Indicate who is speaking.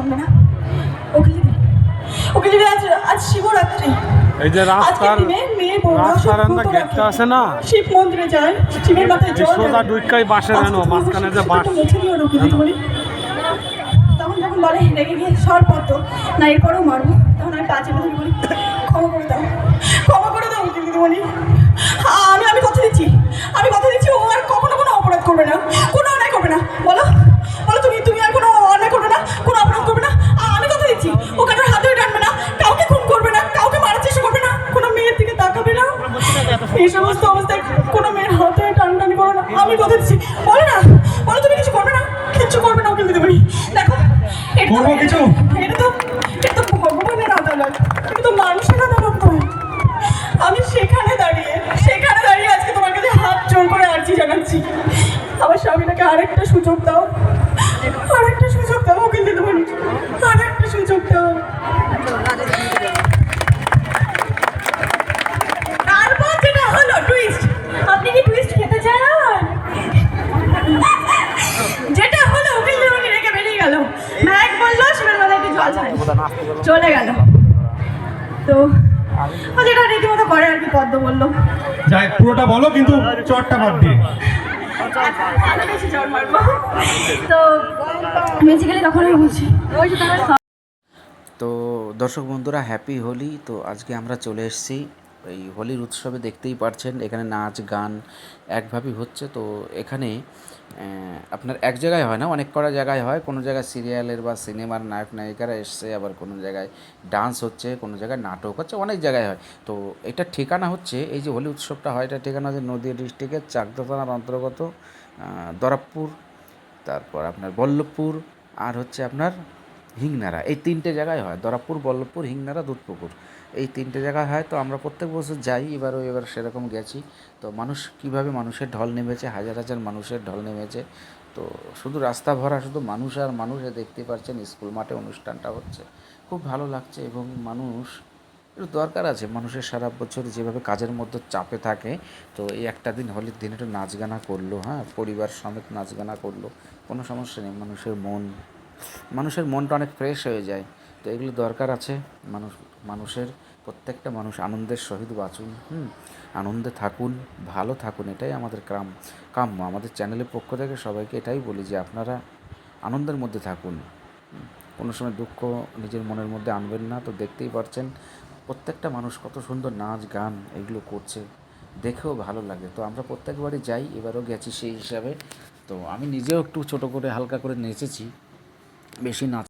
Speaker 1: শুনবে না? ওকে যদি ওকে যদি আজ আজ শিবরাত্রি।
Speaker 2: এই যে রাস্তার রাস্তার
Speaker 1: সব
Speaker 2: গেটটা আছে না?
Speaker 1: শিব মন্দিরে যায় শিবের মাথায় জল
Speaker 2: সোজা। দুইকাই বাঁশের
Speaker 1: আজকে
Speaker 2: মাঝখানে যে
Speaker 1: বাস। তখন যখন বলে রেগে গিয়ে সর পড়তো না এরপরেও মারবো। তখন আমি পাঁচে বলে। আমি কথা দিচ্ছি। বলো না বলো তুমি কিছু করবে না? কিচ্ছু করবে না ওকে দিতে পারি। দেখো
Speaker 3: করব কিছু?
Speaker 1: এটা তো এটা তো ভগবানের আদালত। এটা তো মানুষের আদালত নয় আমি সেখানে দাঁড়িয়ে সেখানে দাঁড়িয়ে আজকে তোমার কাছে হাত জোর করে আর্জি জানাচ্ছি। আমার স্বামীটাকে আরেকটা সুযোগ দাও। আরেকটা সুযোগ দাও ওকে দিতে পারি। আরেকটা সুযোগ দাও। চলে গেল। তো ও যেটা রীতিমতো করে আর কি পদ্ম বলল।
Speaker 3: যাই পুরোটা বলো কিন্তু চটটা বাদ দিয়ে।
Speaker 1: তো বেসিক্যালি তখন আমি বলছি।
Speaker 4: তো দর্শক বন্ধুরা হ্যাপি হোলি। তো আজকে আমরা চলে এসেছি এই হোলির উৎসবে দেখতেই পারছেন, এখানে নাচ, গান একভাবেই হচ্ছে। তো এখানে আপনার এক জায়গায় হয় না, অনেক কটা জায়গায় হয়। কোনো জায়গায় সিরিয়ালের বা সিনেমার নায়ক নায়িকারা এসছে, আবার কোনো জায়গায় ডান্স হচ্ছে, কোনো জায়গায় নাটক হচ্ছে, অনেক জায়গায় হয়। তো এটা ঠিকানা হচ্ছে, এই যে হোলি উৎসবটা হয়, এটা ঠিকানা হচ্ছে নদীয়া ডিস্ট্রিক্টের চাকদা থানার অন্তর্গত দরাবপুর, তারপর আপনার বল্লভপুর, আর হচ্ছে আপনার হিংনারা, এই তিনটে জায়গায় হয়, দরাপুর, বল্লভপুর, হিংনারা, দুধপুকুর। এই তিনটে জায়গায় হয়, তো আমরা প্রত্যেক বছর যাই এবারও এবার সেরকম গেছি। তো মানুষ কীভাবে মানুষের ঢল নেমেছে, হাজার হাজার মানুষের ঢল নেমেছে, তো শুধু রাস্তা ভরা, শুধু মানুষ আর মানুষ দেখতে পাচ্ছেন স্কুল মাঠে অনুষ্ঠানটা হচ্ছে। খুব ভালো লাগছে এবং মানুষ, একটু দরকার আছে, মানুষের সারা বছর যেভাবে কাজের মধ্যে চাপে থাকে, তো এই একটা দিন হোলির দিন একটু নাচ গানা করল হ্যাঁ পরিবার সমেত নাচ গানা করল, কোনো সমস্যা নেই, মানুষের মন মানুষের মনটা অনেক ফ্রেশ হয়ে যায়। তো এগুলো দরকার আছে। মানুষ, মানুষের প্রত্যেকটা মানুষ আনন্দের সহিত বাঁচুন, হুম? আনন্দে থাকুন, ভালো থাকুন, এটাই আমাদের কাম কাম্য। আমাদের চ্যানেলের পক্ষ থেকে সবাইকে এটাই বলি যে আপনারা আনন্দের মধ্যে থাকুন কোনো সময় দুঃখ নিজের মনের মধ্যে আনবেন না। তো দেখতেই পারছেন, প্রত্যেকটা মানুষ কত সুন্দর নাচ, গান এগুলো করছে। দেখেও ভালো লাগে। তো আমরা প্রত্যেকবারই যাই, এবারও গেছি সেই হিসাবে। তো আমি নিজেও একটু ছোট করে, হালকা করে নেচেছি। বেশি নাচ